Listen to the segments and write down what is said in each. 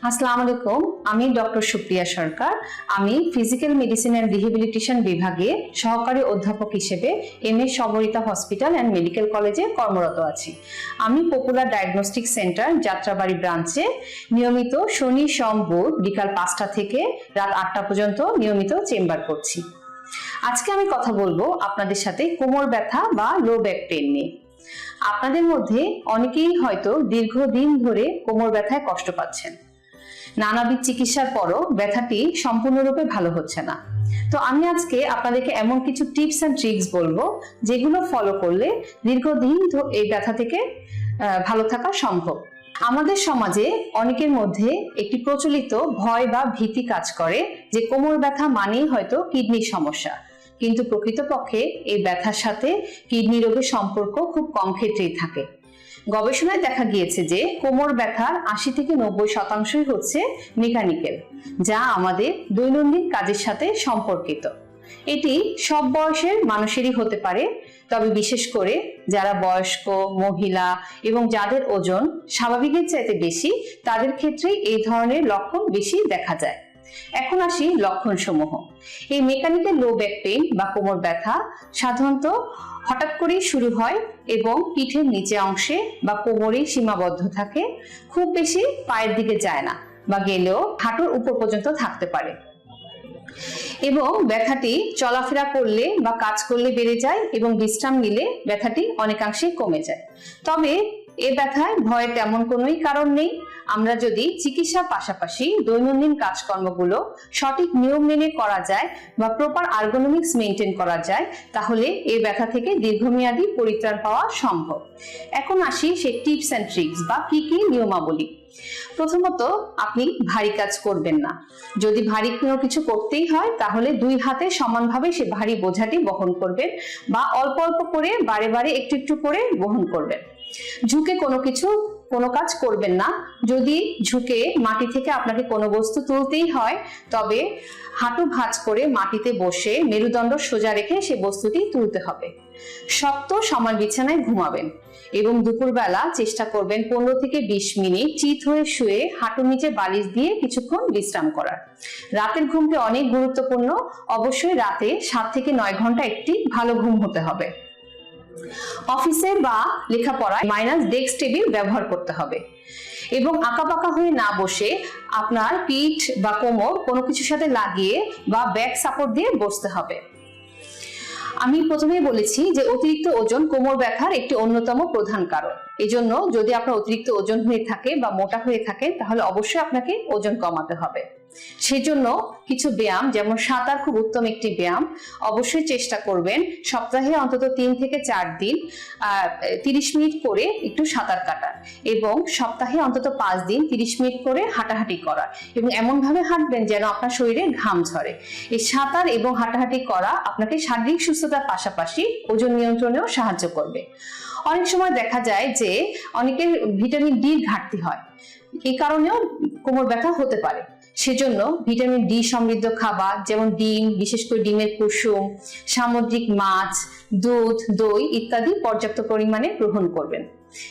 আসসালামু আলাইকুম, আমি ডক্টর সুপ্রিয়া সরকার। আমি ফিজিক্যাল মেডিসিন অ্যান্ড রিহেবিলিটেশন বিভাগে সহকারী অধ্যাপক হিসেবে M A Samorita hospital and medical কলেজে কর্মরত আছি। আমি পপুলার ডায়াগনস্টিক সেন্টার যাত্রাবাড়ি ব্রাঞ্চে। নিয়মিত শনি, সোম, বুধ বিকাল পাঁচটা থেকে রাত আটটা পর্যন্ত নিয়মিত চেম্বার করছি। আজকে আমি কথা বলব আপনাদের সাথে কোমর ব্যথা বা লো ব্যাক পেন নিয়ে। আপনাদের মধ্যে অনেকেই হয়তো দীর্ঘদিন ধরে কোমর ব্যথায় কষ্ট পাচ্ছেন। নানাবিধ চিকিৎসার পরও ব্যথাটি সম্পূর্ণরূপে ভালো হচ্ছে না। তো আমি আজকে আপনাদেরকে এমন কিছু টিপস অ্যান্ড ট্রিক্স বলব, যেগুলো ফলো করলে দীর্ঘদিন এই ব্যথা থেকে ভালো থাকা সম্ভব। আমাদের সমাজে অনেকের মধ্যে একটি প্রচলিত ভয় বা ভীতি কাজ করে, যে কোমর ব্যথা মানেই হয়তো কিডনির সমস্যা। কিন্তু প্রকৃতপক্ষে এই ব্যথার সাথে কিডনি রোগের সম্পর্ক খুব কম ক্ষেত্রেই থাকে। গবেষণায় দেখা গিয়েছে যে কোমর ব্যথার আশি থেকে নব্বই শতাংশই হচ্ছে মেকানিক্যাল, যা আমাদের দৈনন্দিন কাজের সাথে সম্পর্কিত। এটি সব বয়সের মানুষেরই হতে পারে, তবে বিশেষ করে যারা বয়স্ক, মহিলা এবং যাদের ওজন স্বাভাবিকের চাইতে বেশি, তাদের ক্ষেত্রেই এই ধরনের লক্ষণ বেশি দেখা যায়। এখন আসি লক্ষণ সমূহ এই মেকানিক্যাল লো ব্যাক পেইন বা কোমর ব্যথা সাধারণত হঠাৎ করেই শুরু হয় এবং পিঠের নিচে অংশে বা কোমরেই সীমাবদ্ধ থাকে। খুব বেশি পায়ের দিকে যায় না বা গেলেও হাঁটুর উপর পর্যন্ত থাকতে পারে। এবং ব্যথাটি চলাফেরা করলে বা কাজ করলে বেড়ে যায় এবং বিশ্রাম নিলে ব্যথাটি অনেকাংশে কমে যায়। তবে এ ব্যথায় ভয়ের তেমন কোনোই কারণ নেই। আমরা যদি চিকিৎসার পাশাপাশি দৈনন্দিন কাজকর্মগুলো সঠিক নিয়ম মেনে করা যায় বা প্রপার আর্গোনমিক্স মেনটেন করা যায়, তাহলে এই ব্যথা থেকে দীর্ঘমেয়াদী পরিত্রাণ পাওয়া সম্ভব। এখন আসি সে টিপস অ্যান্ড ট্রিক্স বা কি কি নিয়মাবলী। প্রথমত, আপনি ভারী কাজ করবেন না। যদি ভারী কোনো কিছু করতেই হয়, তাহলে দুই হাতে সমানভাবে সে ভারী বোঝাটি বহন করবেন বা অল্প অল্প করে বারে বারে একটু একটু করে বহন করবেন। ঝুঁকে কোনো কিছু কোনো কাজ করবেন না। যদি ঝুঁকে মাটি থেকে আপনাকে কোনো বস্তু তুলতেই হয়, তবে হাঁটু ভাঁজ করে মাটিতে বসে মেরুদণ্ড সোজা রেখে সে বস্তুটি তুলতে হবে। শক্ত সমান বিছানায় ঘুমাবেন এবং দুপুরবেলা চেষ্টা করবেন পনেরো থেকে বিশ মিনিট চিত হয়ে শুয়ে হাঁটু নিচে বালিশ দিয়ে কিছুক্ষণ বিশ্রাম করার। রাতের ঘুমটি অনেক গুরুত্বপূর্ণ। অবশ্যই রাতে সাত থেকে নয় ঘণ্টা একটি ভালো ঘুম হতে হবে। অফিসে বা লেখাপড়ায় মাইনাস ডেস্ক টেবিল ব্যবহার করতে হবে। এবং আঁকাবাঁকা হয়ে না বসে আপনার পিঠ বা কোমর কোনো কিছুর সাথে লাগিয়ে বা ব্যাক সাপোর্ট দিয়ে বসতে হবে। আমি প্রথমেই বলেছি যে অতিরিক্ত ওজন কোমর ব্যথার একটি অন্যতম প্রধান কারণ। এজন্য যদি আপনার অতিরিক্ত ওজন হয়ে থাকে বা মোটা হয়ে থাকে, তাহলে অবশ্যই আপনাকে ওজন কমাতে হবে। সেজন্য কিছু ব্যায়াম, যেমন সাঁতার খুব উত্তম একটি ব্যায়াম, অবশ্যই চেষ্টা করবেন। সপ্তাহে অন্তত তিন থেকে চার দিন তিরিশ মিনিট করে একটু সাঁতার কাটার এবং সপ্তাহে অন্তত পাঁচ দিন তিরিশ মিনিট করে হাঁটাহাঁটি করা এবং এমন ভাবে হাঁটবেন যেন আপনার শরীরে ঘাম ঝরে। এই সাঁতার এবং হাঁটাহাঁটি করা আপনাকে শারীরিক সুস্থতার পাশাপাশি ওজন নিয়ন্ত্রণেও সাহায্য করবে। অনেক সময় দেখা যায় যে অনেকের ভিটামিন ডির ঘাটতি হয়। এই কারণেও কোমর ব্যথা হতে পারে। সেজন্য ভিটামিন ডি সমৃদ্ধ খাবার, যেমন ডিম, বিশেষ করে ডিমের কুসুম, সামুদ্রিক মাছ, দুধ, দই ইত্যাদি পর্যাপ্ত পরিমাণে গ্রহণ করবেন।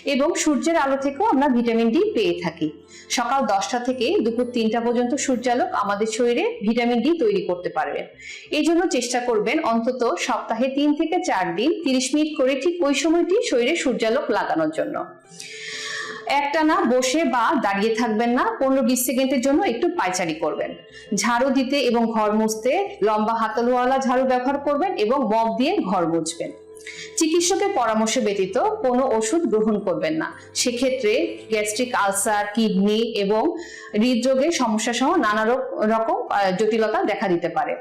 এবং সূর্যের আলো থেকেও আমরা ভিটামিন ডি পেয়ে থাকি। সকাল দশটা থেকে দুপুর তিনটা পর্যন্ত সূর্যালোক আমাদের শরীরে ভিটামিন ডি তৈরি করতে পারবে। এই জন্য চেষ্টা করবেন অন্তত সপ্তাহে তিন থেকে চার দিন তিরিশ মিনিট করে ঠিক ওই সময়টি শরীরে সূর্যালোক লাগানোর জন্য। একটানা বসে বা দাঁড়িয়ে থাকবেন না, পনেরো বিশ সেকেন্ডের জন্য একটু পায়চারি করবেন। ঝাড়ু দিতে এবং ঘর মুছতে লম্বা হাতলওয়ালা ঝাড়ু ব্যবহার করবেন এবং মগ দিয়ে ঘর মুছবেন। চিকিৎসকের পরামর্শ ব্যতীত কোনো ওষুধ গ্রহণ করবেন না। সেক্ষেত্রে গ্যাস্ট্রিক আলসার, কিডনি এবং হৃদরোগের সমস্যা সহ নানা রকম জটিলতা দেখা দিতে পারে।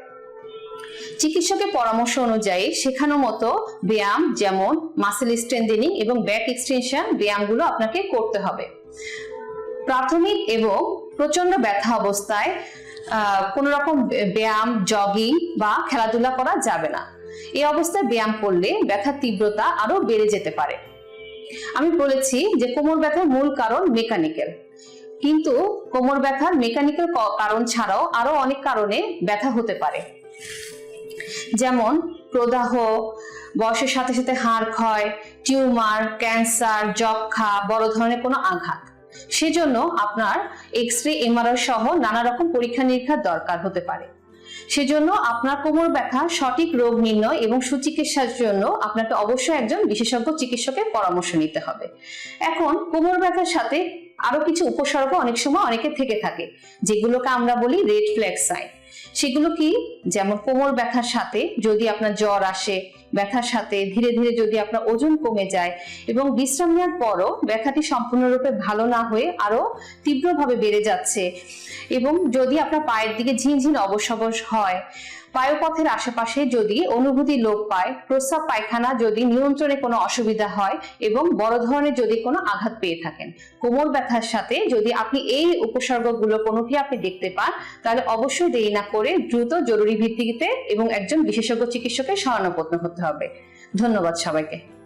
চিকিৎসকের পরামর্শ অনুযায়ী শেখানো মতো ব্যায়াম যেমন মাসেল স্ট্রেন্থেনিং এবং ব্যাক এক্সটেনশন ব্যায়ামগুলো আপনাকে করতে হবে। প্রাথমিক এবং প্রচণ্ড ব্যথা অবস্থায় কোনো রকম ব্যায়াম জগিং বা খেলাধুলা করা যাবে না। এই অবস্থায় ব্যায়াম করলে ব্যথার তীব্রতা আরও বেড়ে যেতে পারে। আমি বলেছি যে কোমর ব্যথার মূল কারণ মেকানিক্যাল কিন্তু কোমর ব্যথার মেকানিক্যাল কারণ ছাড়াও আরও অনেক কারণে ব্যথা হতে পারে। যেমন প্রদাহ বয়সের সাথে সাথে হাড় ক্ষয়, টিউমার, ক্যান্সার যক্ষা বড় ধরনের কোনো আঘাত। সেজন্য আপনার এক্স রে এমআরআই সহ নানা রকম পরীক্ষা নিরীক্ষার দরকার হতে পারে। সেজন্য আপনার কোমর ব্যথা, সঠিক রোগ নির্ণয় এবং সুচিকিৎসার জন্য আপনাকে অবশ্যই একজন বিশেষজ্ঞ চিকিৎসকের পরামর্শ নিতে হবে। এখন কোমর ব্যথার সাথে আরও কিছু উপসর্গ অনেক সময় অনেকে থেকে থাকে, যেগুলোকে আমরা বলি রেড ফ্ল্যাগ সাইন। সেগুলো কি? যেমন কোমর ব্যথার সাথে যদি আপনার জ্বর আসে, ব্যথার সাথে ধীরে ধীরে যদি আপনার ওজন কমে যায় এবং বিশ্রাম নেওয়ার পরও ব্যথাটি সম্পূর্ণরূপে ভালো না হয়ে আরও তীব্রভাবে বেড়ে যাচ্ছে এবং যদি আপনার পায়ের দিকে ঝিনঝিন অবসবস হয় পায়ুপথের আশেপাশে যদি অনুভূতি লোপ পায়, প্রস্রাব পায়খানা যদি নিয়ন্ত্রণে কোনো অসুবিধা হয় এবং বড় ধরনের যদি কোনো আঘাত পেয়ে থাকেন। কোমর ব্যথার সাথে যদি আপনি এই উপসর্গগুলো কোনোটি আপনি দেখতে পান, তাহলে অবশ্যই দেরি না করে দ্রুত জরুরি ভিত্তিতে এবং একজন বিশেষজ্ঞ চিকিৎসকের শরণাপন্ন করতে হবে। ধন্যবাদ সবাইকে।